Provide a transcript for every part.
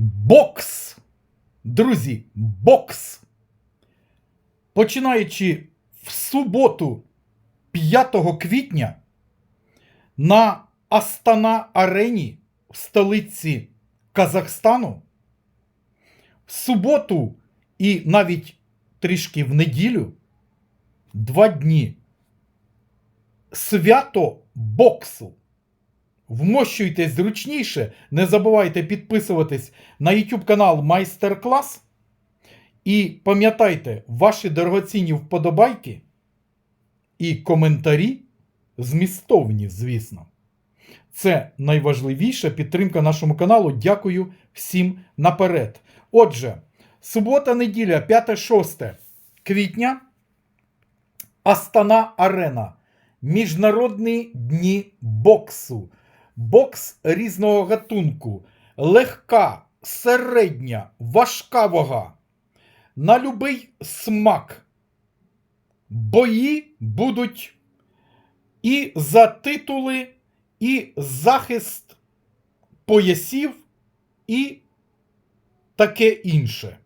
Бокс. Друзі, бокс. Починаючи в суботу, 5 квітня, на Астана Арені в столиці Казахстану, в суботу і навіть трішки в неділю, два дні. Свято боксу. Вмощуйтесь зручніше, не забувайте підписуватись на YouTube канал Майстер Клас. І пам'ятайте, ваші дорогоцінні вподобайки і коментарі змістовні, звісно. Це найважливіша підтримка нашому каналу. Дякую всім наперед. Отже, субота-неділя, 5-6 квітня, Астана Арена. Міжнародні дні боксу. Бокс різного гатунку. Легка, середня, важка вага. На любий смак. Бої будуть і за титули, і захист поясів, і таке інше.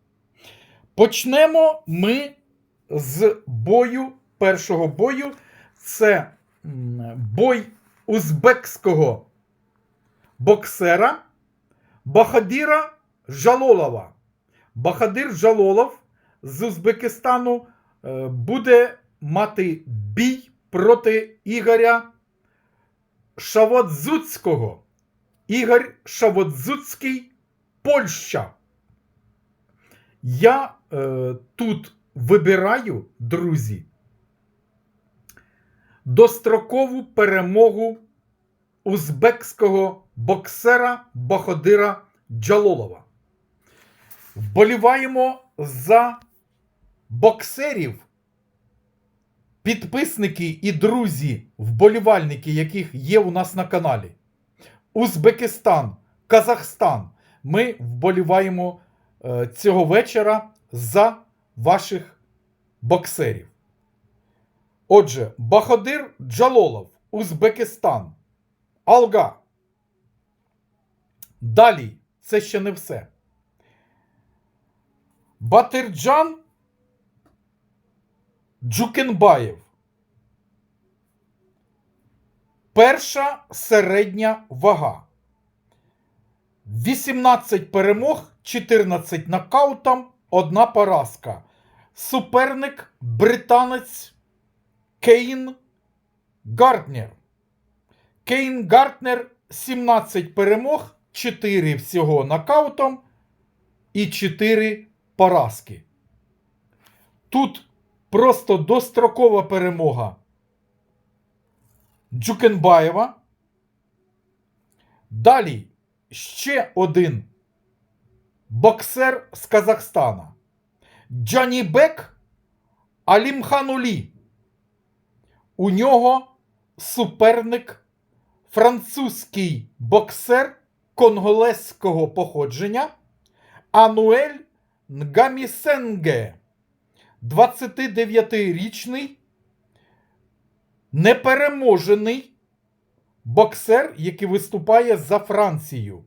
Почнемо ми з бою, першого бою. Це бой узбекського боксера Бахадіра Жалолова. Бахадир Жалолов з Узбекистану е, буде мати бій проти Ігоря Шаводзуцького. Ігор Шаводзуцький, Польща. Я е, тут вибираю, друзі, дострокову перемогу узбекського боксера Баходира Джалолова. Вболіваємо за боксерів, підписники і друзі, вболівальники, яких є у нас на каналі. Узбекистан, Казахстан. Ми вболіваємо е, цього вечора за ваших боксерів. Отже, Баходир Джалолов, Узбекистан. Алга. Далі, це ще не все. Батирджан Джукенбаєв. Перша середня вага. 18 перемог, 14 нокаутом, одна поразка. Суперник британець Кейн Гартнер. Кейн Гартнер 17 перемог, 4 всього нокаутом і 4 поразки. Тут просто дострокова перемога Джукенбаєва. Далі ще один боксер з Казахстана. Джанібек Алімханулі. У нього суперник французький боксер конголезького походження Ануель Нгамісенге. 29-річний непереможений боксер, який виступає за Францію.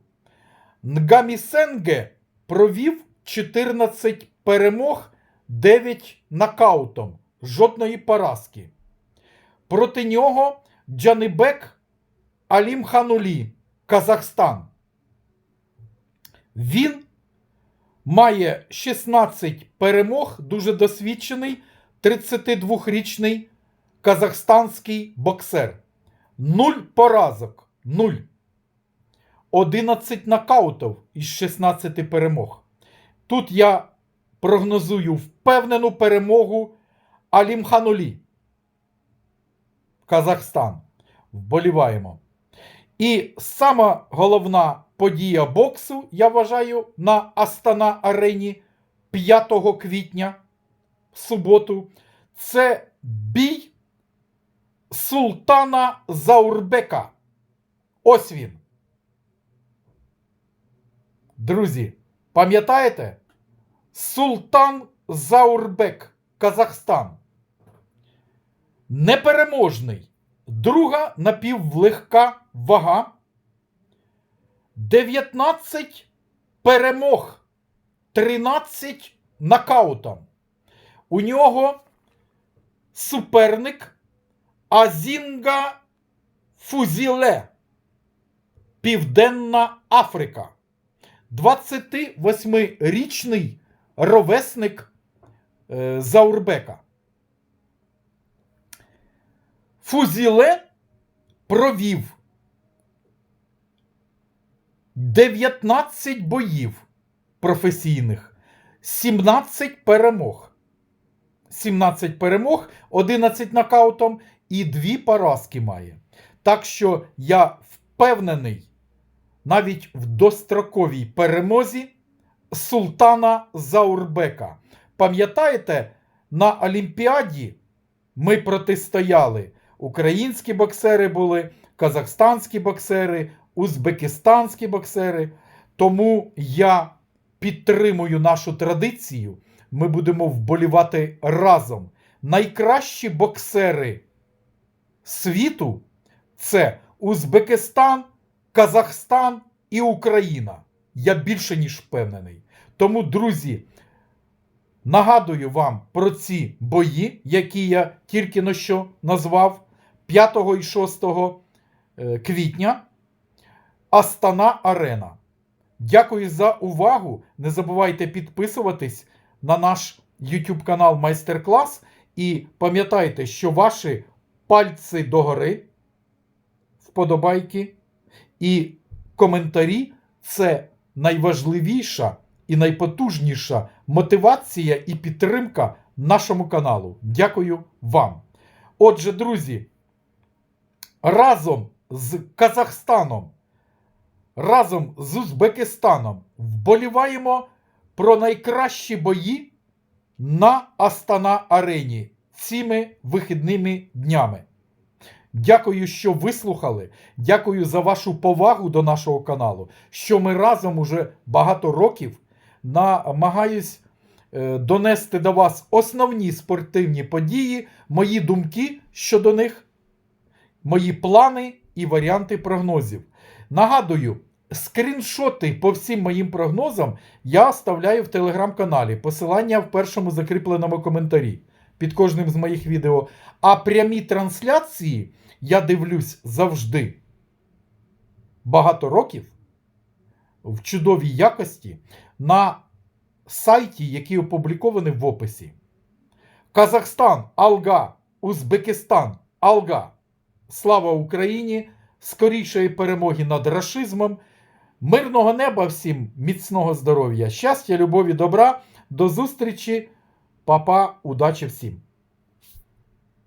Нгамісенге провів 14 перемог, 9 нокаутом, жодної поразки. Проти нього Джанибек Алім Ханулі, Казахстан. Він має 16 перемог, дуже досвідчений 32-річний казахстанський боксер. Нуль поразок. Нуль. 11 нокаутів із 16 перемог. Тут я прогнозую впевнену перемогу Алімханулі. Казахстан. Вболіваємо. І сама головна подія боксу, я вважаю, на Астана Арені 5 квітня в суботу. Це бій Султана Заурбека. Ось він. Друзі, пам'ятаєте? Султан Заурбек, Казахстан. Непереможний. Друга напівлегка вага. 19 перемог 13 нокаутом. У нього суперник Азінга Фузіле. Південна Африка. 28-річний ровесник е, Заурбека. Фузіле провів 19 боїв професійних, 17 перемог. 17 перемог, 11 нокаутом і 2 поразки має. Так що я впевнений навіть в достроковій перемозі Султана Заурбека. Пам'ятаєте, на Олімпіаді ми протистояли. Українські боксери були, казахстанські боксери, узбекистанські боксери. Тому я підтримую нашу традицію. Ми будемо вболівати разом. Найкращі боксери світу це Узбекистан, Казахстан і Україна. Я більше ніж впевнений. Тому, друзі, нагадую вам про ці бої, які я тільки но що назвав 5 і 6 е, квітня. Астана Арена. Дякую за увагу. Не забувайте підписуватись на наш YouTube канал Майстер-клас. І пам'ятайте, що ваші пальці догори, вподобайки і коментарі це найважливіша і найпотужніша мотивація і підтримка нашому каналу. Дякую вам. Отже, друзі, разом з Казахстаном, разом з Узбекистаном вболіваємо про найкращі бої на Астана Арені цими вихідними днями. Дякую, що вислухали. Дякую за вашу повагу до нашого каналу. Що ми разом уже багато років намагаюсь е, донести до вас основні спортивні події, мої думки щодо них, мої плани і варіанти прогнозів. Нагадую, скріншоти по всім моїм прогнозам я оставляю в телеграм-каналі. Посилання в першому закріпленому коментарі під кожним з моїх відео. А прямі трансляції я дивлюсь завжди багато років в чудовій якості на сайті, який опублікований в описі. Казахстан, Алга, Узбекистан, Алга. Слава Україні! Скорішої перемоги над рашизмом. Мирного неба всім, міцного здоров'я, щастя, любові, добра. До зустрічі, папа, удачі всім!